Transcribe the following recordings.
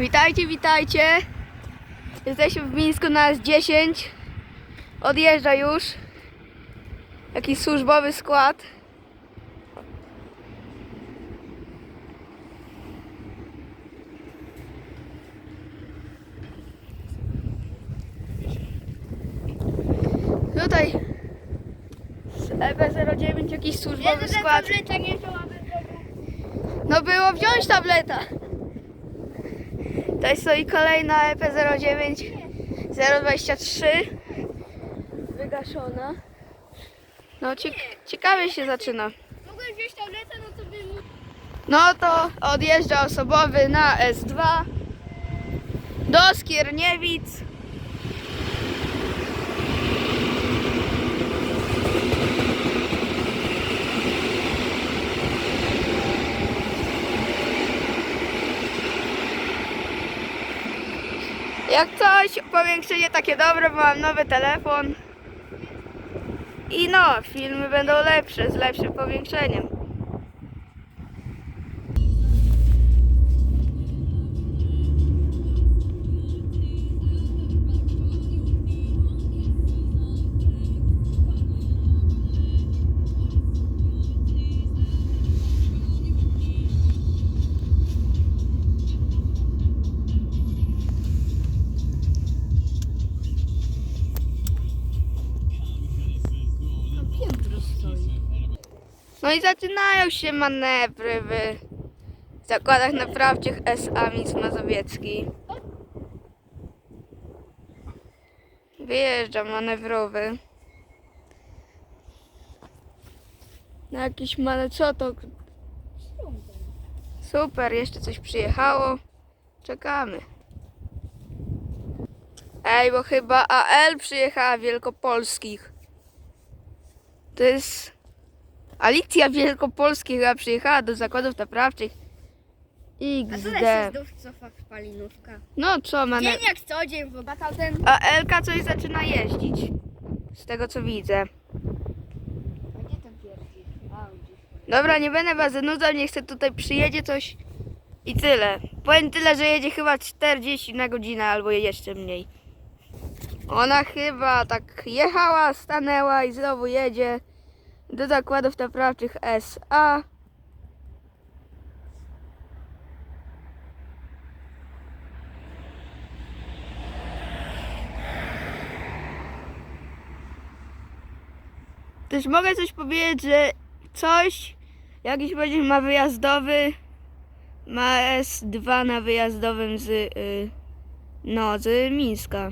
Witajcie, witajcie. Jesteśmy w Mińsku na S10. Odjeżdża już. Jakiś służbowy skład. Tutaj z EB09 jakiś służbowy skład. No było wziąć tableta. Tutaj stoi kolejna E EP09 023 wygaszona. No cie ciekawie się zaczyna. Mogłem wziąć tabletę, no to bym... No to odjeżdża osobowy na S2 do Skierniewic. Jak coś, powiększenie takie dobre, bo mam nowy telefon. I no, filmy będą lepsze, z lepszym powiększeniem. No i zaczynają się manewry w zakładach naprawczych SA Mic Mazowiecki. Wyjeżdża manewrowy. Na jakiś man... Co to? Super, jeszcze coś przyjechało. Czekamy. Ej, bo chyba AL przyjechała Wielkopolskich. To jest... Alicja Wielkopolskich chyba przyjechała do zakładów naprawczych. A co się XD. znów cofa palinówka? No co, man... Dzień jak co dzień, bo batał ten... A Elka coś zaczyna jeździć. Z tego co widzę. A gdzie ten? A, gdzieś. Dobra, nie będę was zanudzał, niech se tutaj przyjedzie coś i tyle. Powiem tyle, że jedzie chyba 40 na godzinę albo jeszcze mniej. Ona chyba tak jechała, stanęła i znowu jedzie do zakładów naprawczych SA. Też mogę coś powiedzieć, że coś, jakiś będzie ma wyjazdowy, ma S2 na wyjazdowym z, y, no, z Mińska.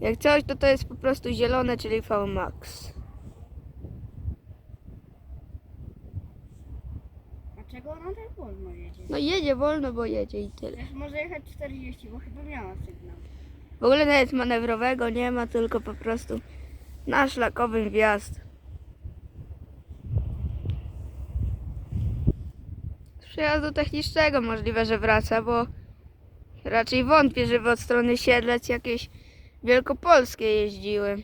Jak coś, to to jest po prostu zielone, czyli VMAX. Dlaczego ona tak wolno jedzie? No jedzie wolno, bo jedzie i tyle. Też może jechać 40, bo chyba miała sygnał. W ogóle nawet manewrowego nie ma, tylko po prostu na szlakowym wjazd. Z przejazdu technicznego możliwe, że wraca, bo raczej wątpię, żeby od strony Siedlec jakieś wielkopolskie jeździły.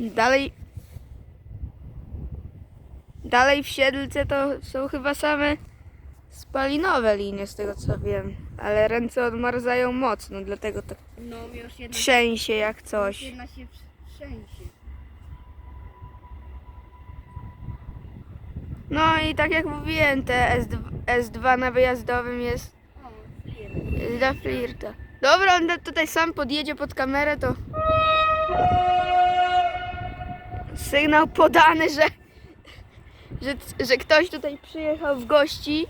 Dalej Dalej w Siedlce to są chyba same spalinowe linie, z tego co wiem. Ale ręce odmarzają mocno, dlatego tak No, już jedna, trzęsie jak coś. jedna się wszędzie. No i tak jak mówiłem, te S2, S2 na wyjazdowym jest dla flirta. Dobra, on tutaj sam podjedzie pod kamerę, to sygnał podany, że, że, że ktoś tutaj przyjechał w gości.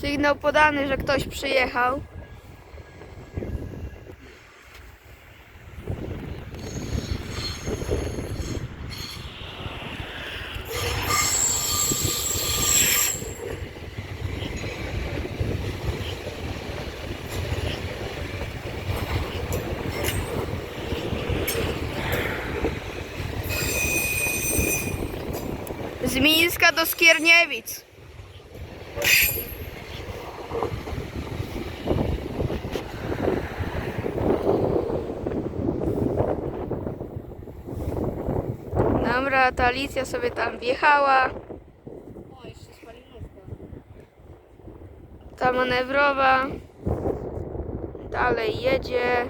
Sygnał podany, że ktoś przyjechał. Z Mińska do Skierniewic. Dobra, ta Alicja sobie tam wjechała. O, jeszcze spalinówka. Ta manewrowa. Dalej jedzie.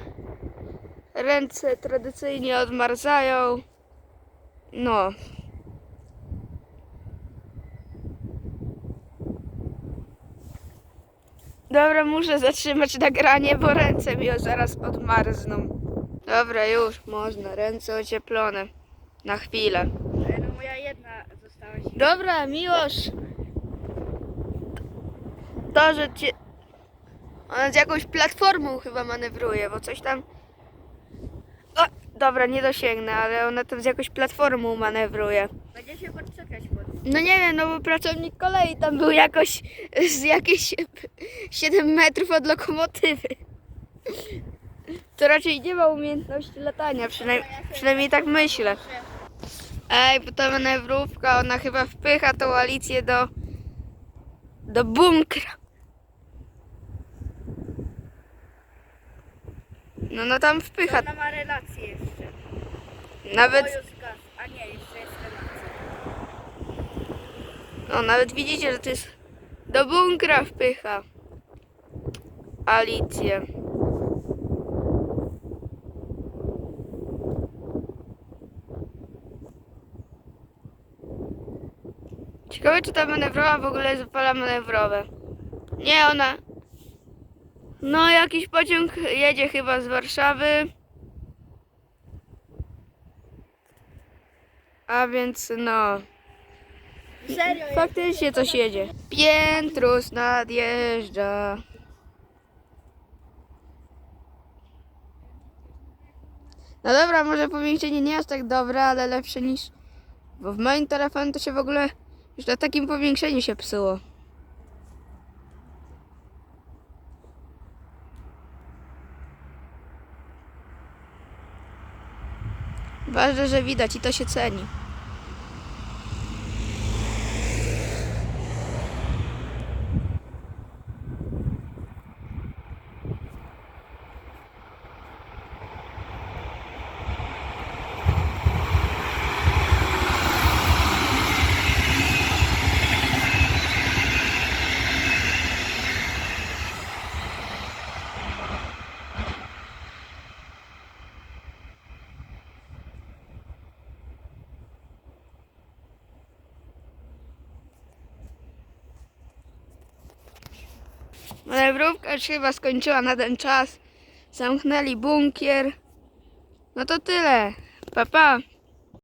Ręce tradycyjnie odmarzają. No, Dobra, muszę zatrzymać nagranie, bo ręce mi zaraz odmarzną. Dobra, już można. Ręce ocieplone. Na chwilę. No moja jedna została się. Dobra, Miłosz. To, że cię... Ona z jakąś platformą chyba manewruje, bo coś tam... O, dobra, nie dosięgnę, ale ona tam z jakąś platformą manewruje. Będzie się podczekać pod. No nie wiem, no bo pracownik kolei tam był jakoś z jakieś 7 metrów od lokomotywy. To raczej nie ma umiejętności latania, przynajmniej, przynajmniej tak myślę. Ej, bo ta manewrówka, ona chyba wpycha tą Alicję do, do bunkra. No, no tam wpycha. Ona ma jeszcze. Nawet. A nie, jeszcze. No, nawet widzicie, że to jest do bunkra wpycha. Alicję. Ciekawe, czy ta manewrowa w ogóle pola manewrowe. Nie, ona... No, jakiś pociąg jedzie chyba z Warszawy. A więc no... Serio? Faktycznie coś jedzie. Piętrus nadjeżdża. No dobra, może powiększenie nie jest tak dobre, ale lepsze niż... Bo w moim telefonie to się w ogóle już na takim powiększeniu się psuło. Ważne, że widać i to się ceni. Manewrówka już chyba skończyła na ten czas. Zamknęli bunkier. No to tyle. Pa, pa.